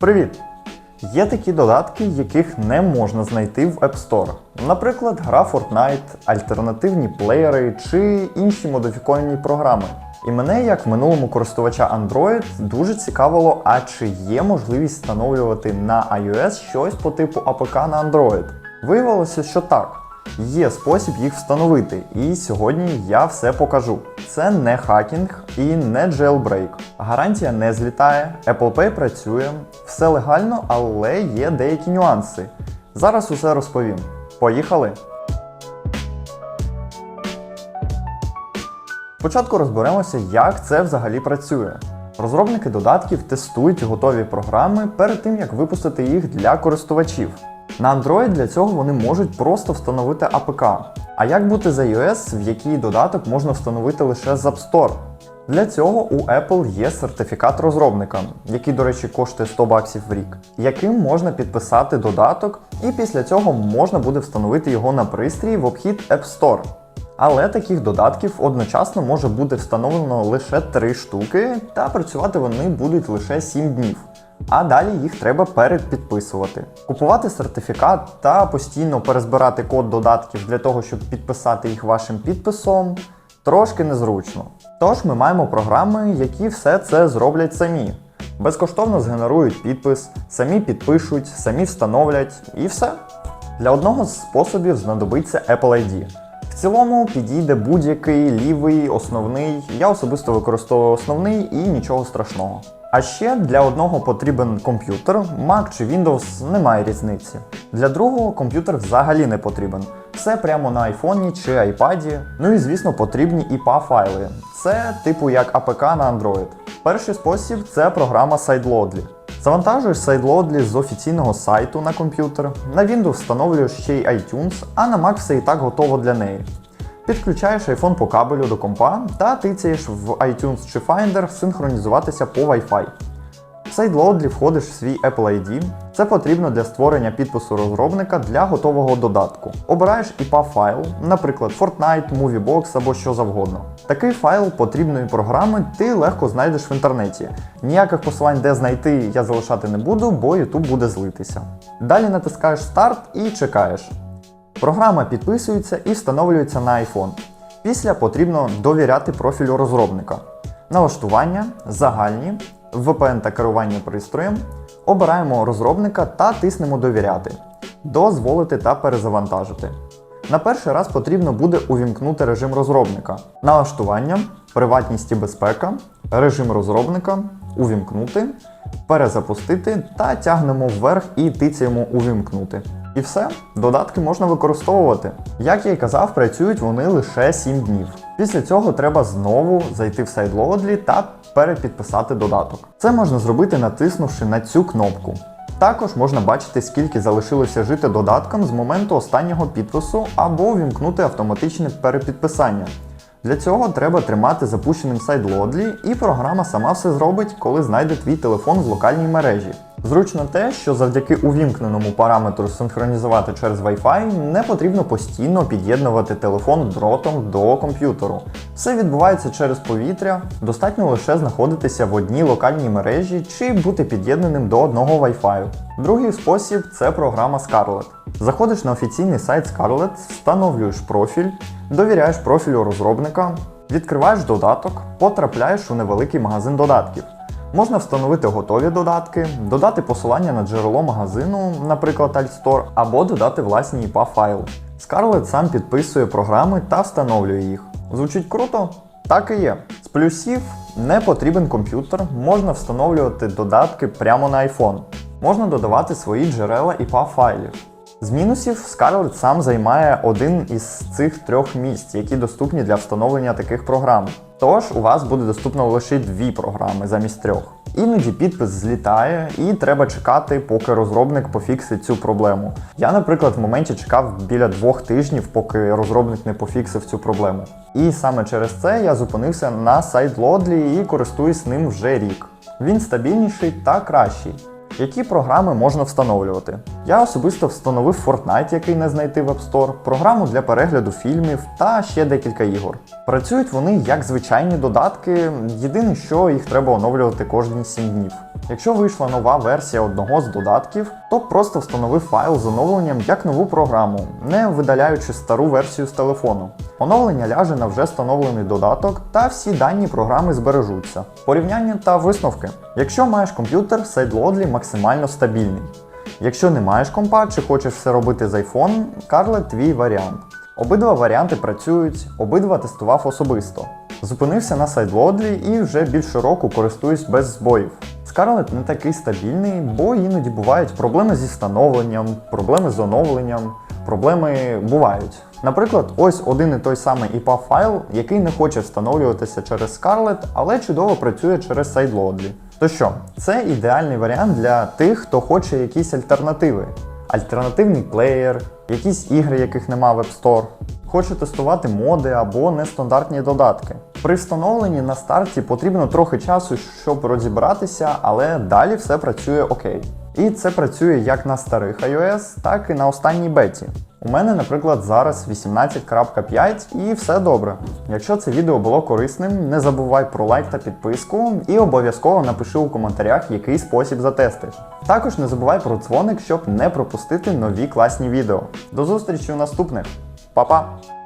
Привіт! Є такі додатки, яких не можна знайти в App Store. Наприклад, гра Fortnite, альтернативні плеєри чи інші модифіковані програми. І мене, як минулому користувача Android, дуже цікавило, а чи є можливість встановлювати на iOS щось по типу APK на Android. Виявилося, що так. Є спосіб їх встановити, і сьогодні я все покажу. Це не хакінг і не jailbreak. Гарантія не злітає, Apple Pay працює, все легально, але є деякі нюанси. Зараз усе розповім. Поїхали! Спочатку розберемося, як це взагалі працює. Розробники додатків тестують готові програми перед тим, як випустити їх для користувачів. На Android для цього вони можуть просто встановити APK. А як бути з iOS, в який додаток можна встановити лише з App Store? Для цього у Apple є сертифікат розробника, який, до речі, коштує 100 баксів в рік, яким можна підписати додаток, і після цього можна буде встановити його на пристрій в обхід App Store. Але таких додатків одночасно може бути встановлено лише 3 штуки, та працювати вони будуть лише 7 днів. А далі їх треба передпідписувати. Купувати сертифікат та постійно перезбирати код додатків для того, щоб підписати їх вашим підписом, трошки незручно. Тож ми маємо програми, які все це зроблять самі. Безкоштовно згенерують підпис, самі підпишуть, самі встановлять і все. Для одного з способів знадобиться Apple ID. В цілому підійде будь-який лівий, основний. Я особисто використовую основний і нічого страшного. А ще для одного потрібен комп'ютер, Mac чи Windows немає різниці. Для другого комп'ютер взагалі не потрібен. Все прямо на айфоні чи айпаді. Ну і звісно потрібні IPA файли. Це типу як APK на Android. Перший спосіб це програма SideLoadly. Завантажуєш SideLoadly з офіційного сайту на комп'ютер, на Windows встановлюєш ще й iTunes, а на Mac все і так готово для неї. Підключаєш iPhone по кабелю до компа та тицяєш в iTunes чи Finder синхронізуватися по Wi-Fi. В SideLoadly входиш в свій Apple ID. Це потрібно для створення підпису розробника для готового додатку. Обираєш IPA файл, наприклад, Fortnite, Moviebox або що завгодно. Такий файл потрібної програми ти легко знайдеш в інтернеті. Ніяких посилань, де знайти, я залишати не буду, бо YouTube буде злитися. Далі натискаєш Старт і чекаєш. Програма підписується і встановлюється на iPhone. Після потрібно довіряти профілю розробника. Налаштування, загальні, VPN та керування пристроєм. Обираємо розробника та тиснемо Довіряти. Дозволити та перезавантажити. На перший раз потрібно буде увімкнути режим розробника. Налаштування, приватність і безпека, режим розробника, увімкнути, перезапустити та тягнемо вверх і тицяємо увімкнути. І все, додатки можна використовувати. Як я й казав, працюють вони лише 7 днів. Після цього треба знову зайти в сайт Loadly та перепідписати додаток. Це можна зробити натиснувши на цю кнопку. Також можна бачити, скільки залишилося жити додаткам з моменту останнього підпису або увімкнути автоматичне перепідписання. Для цього треба тримати запущеним сайт Loadly, і програма сама все зробить, коли знайде твій телефон в локальній мережі. Зручно те, що завдяки увімкненому параметру синхронізувати через Wi-Fi не потрібно постійно під'єднувати телефон дротом до комп'ютеру. Все відбувається через повітря, достатньо лише знаходитися в одній локальній мережі чи бути під'єднаним до одного Wi-Fi. Другий спосіб це програма Scarlett. Заходиш на офіційний сайт Scarlett, встановлюєш профіль, довіряєш профілю розробника, відкриваєш додаток, потрапляєш у невеликий магазин додатків. Можна встановити готові додатки, додати посилання на джерело магазину, наприклад, Altstore, або додати власні IPA файли. Scarlett сам підписує програми та встановлює їх. Звучить круто? Так і є. З плюсів не потрібен комп'ютер, можна встановлювати додатки прямо на iPhone. Можна додавати свої джерела IPA файлів. З мінусів Scarlett сам займає один із цих трьох місць, які доступні для встановлення таких програм. Тож у вас буде доступно лише дві програми замість трьох. Іноді підпис злітає, і треба чекати, поки розробник пофіксить цю проблему. Я, наприклад, в моменті чекав біля двох тижнів, поки розробник не пофіксив цю проблему. І саме через це я зупинився на сайт Loadly і користуюсь ним вже рік. Він стабільніший та кращий. Які програми можна встановлювати? Я особисто встановив Fortnite, який не знайти в App Store, програму для перегляду фільмів та ще декілька ігор. Працюють вони як звичайні додатки, єдине, що їх треба оновлювати кожні 7 днів. Якщо вийшла нова версія одного з додатків, то просто встанови файл з оновленням як нову програму, не видаляючи стару версію з телефону. Оновлення ляже на вже встановлений додаток, та всі дані програми збережуться. Порівняння та висновки. Якщо маєш комп'ютер, SideLoadly максимально стабільний. Якщо не маєш компа чи хочеш все робити з iPhone, Scarlett твій варіант. Обидва варіанти працюють, обидва тестував особисто. Зупинився на SideLoadly і вже більше року користуюсь без збоїв. Scarlett не такий стабільний, бо іноді бувають проблеми зі встановленням, проблеми з оновленням, проблеми бувають. Наприклад, ось один і той самий IPA файл, який не хоче встановлюватися через Scarlett, але чудово працює через SideLoadly. То що, це ідеальний варіант для тих, хто хоче якісь альтернативи. Альтернативний плеєр, якісь ігри, яких нема в App Store. Хоче тестувати моди або нестандартні додатки. При встановленні на старті потрібно трохи часу, щоб розібратися, але далі все працює окей. І це працює як на старих iOS, так і на останній беті. У мене, наприклад, зараз 18.5 і все добре. Якщо це відео було корисним, не забувай про лайк та підписку і обов'язково напиши у коментарях, який спосіб затестиш. Також не забувай про дзвоник, щоб не пропустити нові класні відео. До зустрічі у наступних. Па-па!